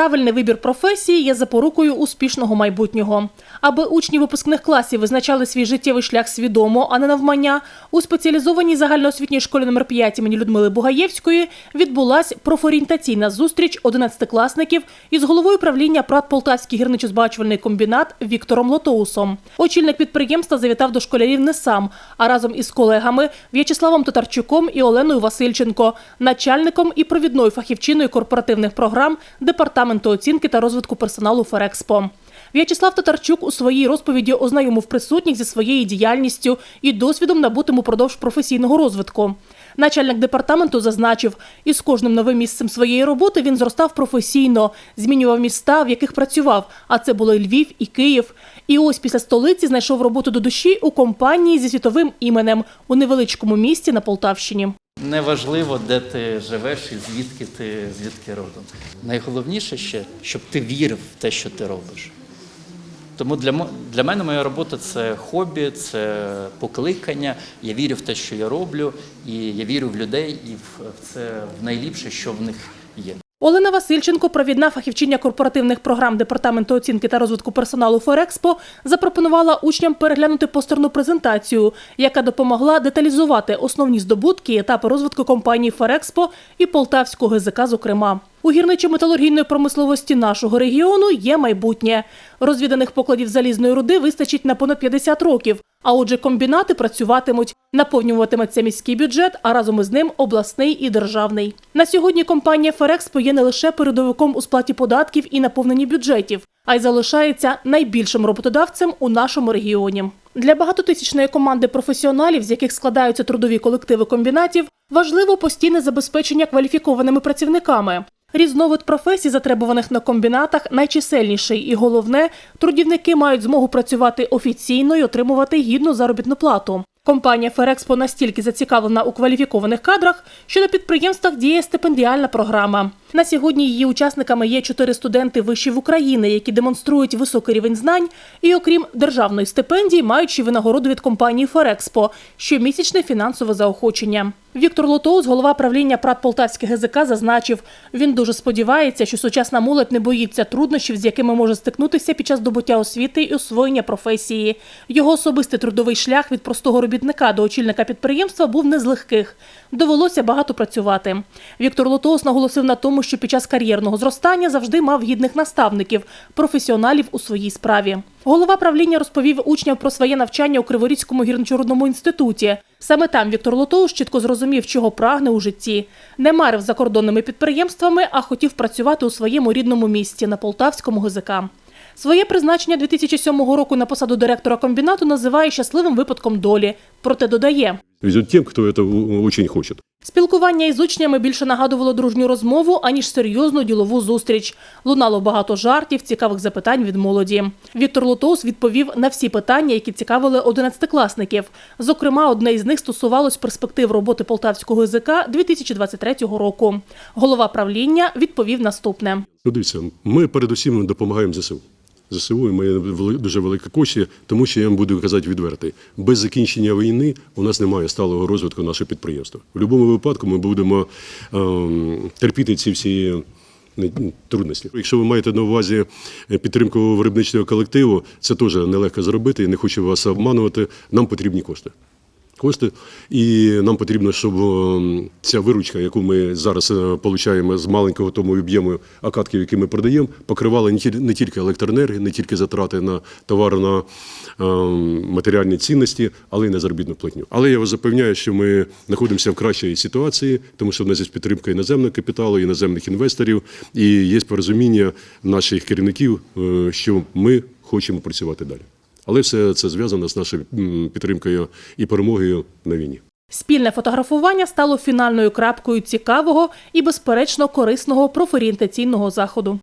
Правильний вибір професії є запорукою успішного майбутнього. Аби учні випускних класів визначали свій життєвий шлях свідомо, а не навмання, у спеціалізованій загальноосвітній школі номер 5 імені Людмили Бугаєвської відбулась профорієнтаційна зустріч 11-класників із головою правління ПРАТ Полтавський гірничо-збагачувальний комбінат Віктором Лотоусом. Очільник підприємства завітав до школярів не сам, а разом із колегами В'ячеславом Татарчуком і Оленою Васильченко, начальником і провідною фахівчиною корпоративних програм Департаменту оцінки та розвитку персоналу Ферекспо. В'ячеслав Татарчук у своїй розповіді ознайомив присутніх зі своєю діяльністю і досвідом набутим упродовж професійного розвитку. Начальник департаменту зазначив, із кожним новим місцем своєї роботи він зростав професійно, змінював міста, в яких працював. А це були Львів і Київ. І ось після столиці знайшов роботу до душі у компанії зі світовим іменем у невеличкому місті на Полтавщині. Неважливо, де ти живеш і звідки ти звідки родом. Найголовніше ще, щоб ти вірив в те, що ти робиш. Тому для, для мене моя робота це хобі, це покликання. Я вірю в те, що я роблю, і я вірю в людей і в це в найліпше, що в них є. Олена Васильченко, провідна фахівчиня корпоративних програм департаменту оцінки та розвитку персоналу Ферекспо, запропонувала учням переглянути постерну презентацію, яка допомогла деталізувати основні здобутки і етапи розвитку компанії Ферекспо і Полтавського ГЗК, зокрема. У гірничо-металургійної промисловості нашого регіону є майбутнє. Розвіданих покладів залізної руди вистачить на понад 50 років. А отже, комбінати працюватимуть, наповнюватиметься міський бюджет, а разом із ним обласний і державний. На сьогодні компанія Ферекспо є не лише передовиком у сплаті податків і наповненні бюджетів, а й залишається найбільшим роботодавцем у нашому регіоні. Для багатотисячної команди професіоналів, з яких складаються трудові колективи комбінатів, важливо постійне забезпечення кваліфікованими працівниками. Різновид професій, затребуваних на комбінатах, найчисельніший і головне, трудівники мають змогу працювати офіційно і отримувати гідну заробітну плату. Компанія Ферекспо настільки зацікавлена у кваліфікованих кадрах, що на підприємствах діє стипендіальна програма. На сьогодні її учасниками є чотири студенти вишів України, які демонструють високий рівень знань, і окрім державної стипендії, ще винагороду від компанії Ферекспо щомісячне фінансове заохочення. Віктор Лотоус, голова правління ПРАТ Полтавське ГЗК, зазначив, він дуже сподівається, що сучасна молодь не боїться труднощів, з якими може стикнутися під час здобуття освіти і освоєння професії. Його особистий трудовий шлях від простого робітника до очільника підприємства був не з легких. Довелося багато працювати. Віктор Лотоус наголосив на тому, що під час кар'єрного зростання завжди мав гідних наставників, професіоналів у своїй справі. Голова правління розповів учням про своє навчання у Криворізькому гірничорудному інституті. Саме там Віктор Лотоус чітко зрозумів, чого прагне у житті. Не марив закордонними підприємствами, а хотів працювати у своєму рідному місті на Полтавському ГЗК. Своє призначення 2007 року на посаду директора комбінату називає щасливим випадком долі. Проте додає, Везет тем, кто это хочет. Спілкування із учнями більше нагадувало дружню розмову, аніж серйозну ділову зустріч. Лунало багато жартів, цікавих запитань від молоді. Віктор Лотоус відповів на всі питання, які цікавили одинадцятикласників. Зокрема, одне із них стосувалось перспектив роботи полтавського язика 2023 року. Голова правління відповів наступне. Дивіться, ми передусім допомагаємо ЗСУ. ЗСУ і має дуже великі кошти, тому що я вам буду казати відверто. Без закінчення війни у нас немає сталого розвитку нашого підприємства. В будь-якому випадку ми будемо ем, терпіти ці всі е, трудності. Якщо ви маєте на увазі е, підтримку виробничого колективу, це теж нелегко зробити. Я не хочу вас обманувати. Нам потрібні кошти. Кошти, і нам потрібно, щоб е, ця виручка, яку ми зараз отримуємо з маленького тому об'єму акатків, які ми продаємо, покривала не ті- не тільки електроенергію, не тільки затрати на товар на е, матеріальні цінності, але й на заробітну платню. Але я вас запевняю, що ми знаходимося в кращій ситуації, тому що в нас є підтримка іноземного капіталу, іноземних інвесторів, і є порозуміння наших керівників, е, що ми хочемо працювати далі. Але все це зв'язано з нашою підтримкою і перемогою на війні. Спільне фотографування стало фінальною крапкою цікавого і, безперечно, корисного профорієнтаційного заходу.